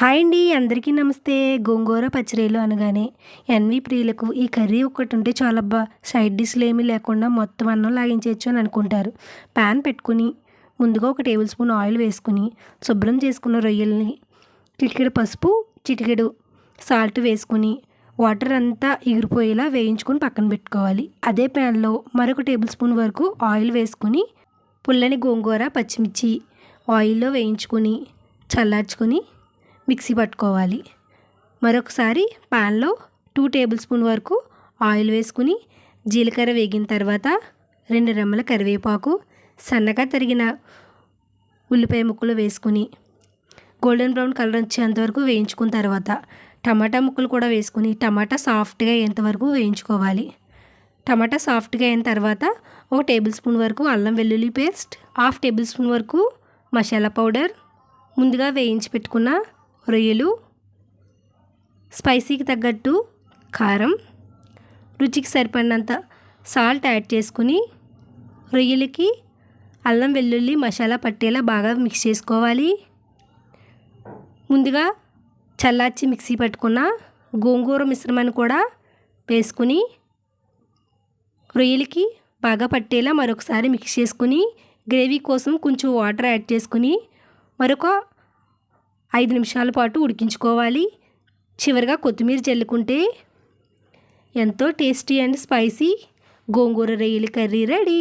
Hi అండి అందరికీ నమస్తే. గోంగూర పచ్చడిలు అనగానే ఎన్వి ప్రియులకు ఈ కర్రీ ఒకటి ఉంటే చాలా బా సైడ్ డిష్లు ఏమీ లేకుండా మొత్తం అన్నం లాగించవచ్చు అని అనుకుంటారు. ప్యాన్ పెట్టుకుని ముందుగా ఒక టేబుల్ స్పూన్ ఆయిల్ వేసుకుని శుభ్రం చేసుకున్న రొయ్యల్ని చిటికెడు పసుపు చిటికెడు సాల్ట్ వేసుకుని వాటర్ అంతా ఎగిరిపోయేలా వేయించుకొని పక్కన పెట్టుకోవాలి. అదే ప్యాన్లో మరొక టేబుల్ స్పూన్ వరకు ఆయిల్ వేసుకుని పుల్లని గోంగూర పచ్చిమిర్చి ఆయిల్లో వేయించుకుని చల్లార్చుకొని మిక్సీ పట్టుకోవాలి. మరొకసారి పాన్లో టూ టేబుల్ స్పూన్ వరకు ఆయిల్ వేసుకుని జీలకర్ర వేగిన తర్వాత రెండు రెమ్మల కరివేపాకు సన్నగా తరిగిన ఉల్లిపాయ ముక్కలు వేసుకుని గోల్డెన్ బ్రౌన్ కలర్ వచ్చేంత వరకు వేయించుకున్న తర్వాత టమాటా ముక్కలు కూడా వేసుకుని టమాటా సాఫ్ట్గా అయ్యేంతవరకు వేయించుకోవాలి. టమాటా సాఫ్ట్గా అయిన తర్వాత ఒక టేబుల్ స్పూన్ వరకు అల్లం వెల్లుల్లి పేస్ట్ హాఫ్ టేబుల్ స్పూన్ వరకు మసాలా పౌడర్ ముందుగా వేయించి పెట్టుకున్న రొయ్యలు స్పైసీకి తగ్గట్టు కారం రుచికి సరిపడినంత సాల్ట్ యాడ్ చేసుకుని రొయ్యలకి అల్లం వెల్లుల్లి మసాలా పట్టేలా బాగా మిక్స్ చేసుకోవాలి. ముందుగా చల్లార్చి మిక్సీ పట్టుకున్న గోంగూర మిశ్రమాన్ని కూడా వేసుకుని రొయ్యలకి బాగా పట్టేలా మరొకసారి మిక్స్ చేసుకుని గ్రేవీ కోసం కొంచెం వాటర్ యాడ్ చేసుకుని మరొక ఐదు నిమిషాల పాటు ఉడికించుకోవాలి. చివరిగా కొత్తిమీర చల్లుకుంటే ఎంతో టేస్టీ అండ్ స్పైసీ గోంగూర రొయ్యల కర్రీ రెడీ.